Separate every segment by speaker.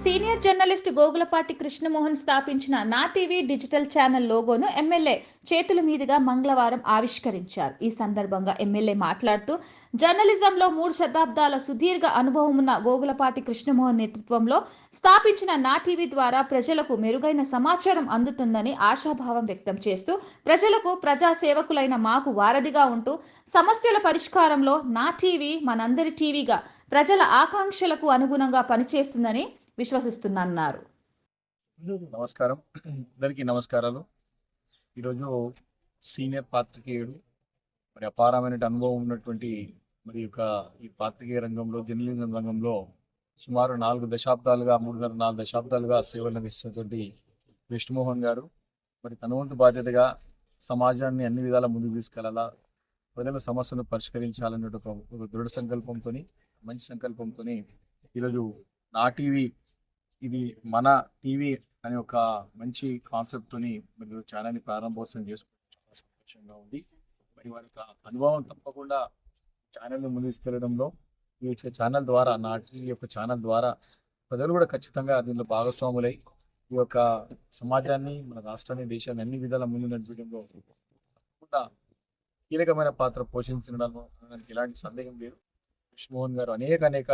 Speaker 1: Senior journalist Gogulapati Krishnamohan స్థాపించిన నా TV digital channel లోగోను ఎమ్మెల్యే చేతుల మీదుగా మంగళవారం ఆవిష్కరించారు. ఈ సందర్భంగా ఎమ్మెల్యే మాట్లాడుతూ జర్నలిజంలో మూడు శతాబ్దాల సుదీర్ఘ అనుభవం ఉన్న గోగులపాటి కృష్ణమోహన్ నేతృత్వంలో స్థాపించిన నా టీవీ ద్వారా ప్రజలకు మెరుగైన సమాచారం అందుతుందని ఆశాభావం వ్యక్తం చేస్తూ ప్రజలకు ప్రజా సేవకులైన మాకు వారధిగా ఉంటూ సమస్యల పరిష్కారంలో నా టీవీ మనందరి టీవీగా ప్రజల ఆకాంక్షలకు అనుగుణంగా పనిచేస్తుందని విశ్వసిస్తున్నారు
Speaker 2: నమస్కారం. అందరికీ నమస్కారాలు. ఈరోజు సీనియర్ పాత్రికేయుడు మరి అపారమైన అనుభవం ఉన్నటువంటి మరి యొక్క ఈ పాత్రికేయ రంగంలో జర్నలిజం రంగంలో సుమారు నాలుగు దశాబ్దాలుగా మూడున్నర నాలుగు దశాబ్దాలుగా సేవలు అందిస్తున్నటువంటి విష్ణుమోహన్ గారు. మరి తన వంతు బాధ్యతగా సమాజాన్ని అన్ని విధాల ముందుకు తీసుకెళ్ళాలా ప్రజల సమస్యను పరిష్కరించాలనే ఒక ఒక దృఢ సంకల్పంతో మంచి సంకల్పంతో ఈరోజు నా టీవీ ఇది మన టీవీ అనే ఒక మంచి కాన్సెప్ట్ తోని మీరు ఛానల్ని ప్రారంభోత్సవం చేసుకోవడం చాలా సంతోషంగా ఉంది. మరి వారి యొక్క అనుభవం తప్పకుండా ఛానల్ని ముందు తీసుకెళ్ళడంలో ఈ యొక్క ఛానల్ ద్వారా నా టీవీ యొక్క ఛానల్ ద్వారా ప్రజలు కూడా ఖచ్చితంగా దీనిలో భాగస్వాములై ఈ యొక్క సమాజాన్ని మన రాష్ట్రాన్ని దేశాన్ని అన్ని విధాల ముందు నడిపించడంలో తప్పకుండా కీలకమైన పాత్ర పోషించడంలో ఎలాంటి సందేహం లేదు. కృష్ణమోహన్ గారు అనేక అనేక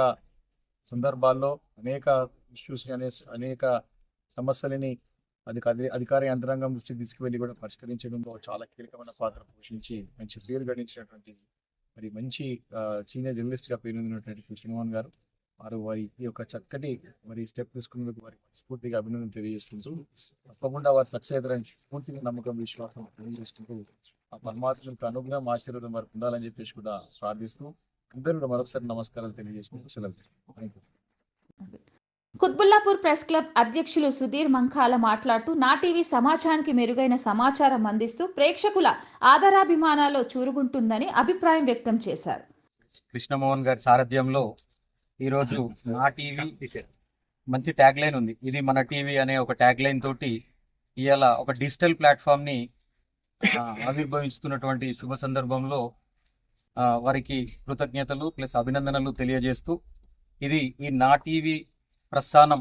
Speaker 2: సందర్భాల్లో అనేక ఇష్యూస్ అనే అనేక సమస్యలని అధికారి అధికార యంత్రాంగం దృష్టికి తీసుకువెళ్ళి కూడా పరిష్కరించడంలో చాలా కీలకమైన పాత్ర పోషించి మంచి పేరు గడించినటువంటి మరి మంచి సీనియర్ జర్నలిస్ట్గా పేరొందినటువంటి కృష్ణమోహన్ గారు వారు వారి ఈ యొక్క చక్కటి మరి స్టెప్ తీసుకున్నందుకు వారికి స్ఫూర్తిగా అభినందన తెలియజేస్తుంటూ తప్పకుండా వారు సక్సెస్ అవుతారని పూర్తిగా నమ్మకం విశ్వాసం తెలియజేసుకుంటూ ఆ పరమాత్మకు అనుగ్రహం ఆశీర్వాదం వారికి ఉండాలని చెప్పేసి కూడా ప్రార్థిస్తూ అందరూ కూడా మరొకసారి నమస్కారాలు తెలియజేసుకుంటూ సెలవు thank you
Speaker 1: Quthbullapur press club అధ్యక్షులు సుధీర్ మంఖాల మాట్లాడుతూ నా టీవీ సమాజానికి మెరుగైన సమాచారం అందిస్తూ ప్రేక్షకుల ఆధారాభిమానాల్లో చూరుగుంటుందని అభిప్రాయం వ్యక్తం చేశారు.
Speaker 3: కృష్ణమోహన్ గారి సారథ్యంలో ఈరోజు నా టీవీ మంచి ట్యాగ్ లైన్ ఉంది. ఇది మన టీవీ అనే ఒక ట్యాగ్ లైన్ తోటి ఇవాళ ఒక డిజిటల్ ప్లాట్ఫామ్ని ఆవిర్భవిస్తున్నటువంటి శుభ సందర్భంలో వారికి కృతజ్ఞతలు ప్లస్ అభినందనలు తెలియజేస్తూ ఇది ఈ నా టీవీ ప్రస్థానం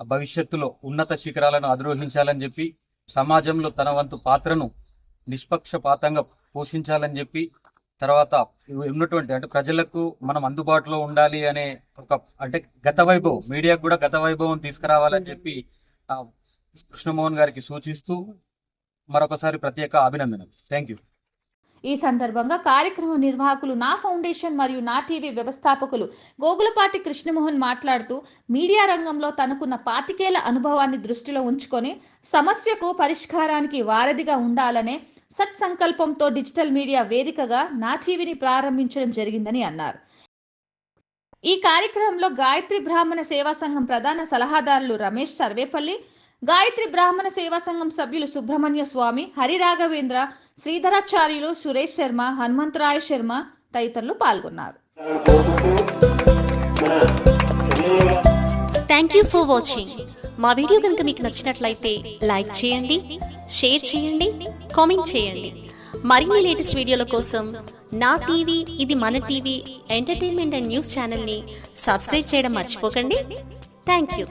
Speaker 3: భవిష్యత్తులో ఉన్నత శిఖరాలను అధిరోహించాలని చెప్పి సమాజంలో తన వంతు పాత్రను నిష్పక్షపాతంగా పోషించాలని చెప్పి తర్వాత ఉన్నటువంటి అంటే ప్రజలకు మనం అందుబాటులో ఉండాలి అనే ఒక అంటే గత వైభవం మీడియాకు కూడా గత వైభవం తీసుకురావాలని చెప్పి కృష్ణమోహన్ గారికి సూచిస్తూ మరొకసారి ప్రత్యేక అభినందనలు. థ్యాంక్ యూ
Speaker 1: ఈ సందర్భంగా కార్యక్రమ నిర్వాహకులు నా ఫౌండేషన్ మరియు నా టీవీ వ్యవస్థాపకులు గోగులపాటి కృష్ణమోహన్ మాట్లాడుతూ మీడియా రంగంలో తనకున్న పాతికేల అనుభవాన్ని దృష్టిలో ఉంచుకొని సమస్యకు పరిష్కారానికి వారధిగా ఉండాలనే సత్సంకల్పంతో డిజిటల్ మీడియా వేదికగా నా టీవీని ప్రారంభించడం జరిగిందని అన్నారు. ఈ కార్యక్రమంలో గాయత్రి బ్రాహ్మణ సేవా సంఘం ప్రధాన సలహాదారులు రమేష్ సర్వేపల్లి గాయత్రి బ్రాహ్మణ సేవా సంఘం సభ్యులు సుబ్రహ్మణ్య స్వామి హరిరాఘవేంద్ర శ్రీధరాచార్యులు సురేష్ శర్మ హనుమంతరాయ శర్మ తదితరులు పాల్గొన్నారు.
Speaker 4: థ్యాంక్ యూ ఫర్ వాచింగ్ మా వీడియో కనుక మీకు నచ్చినట్లయితే లైక్ చేయండి షేర్ చేయండి కామెంట్ చేయండి. మరిన్ని లేటెస్ట్ వీడియోల కోసం నా టీవీ ఇది మన టీవీ ఎంటర్టైన్మెంట్ అండ్ న్యూస్ ఛానల్ని సబ్స్క్రైబ్ చేయడం మర్చిపోకండి. Thank you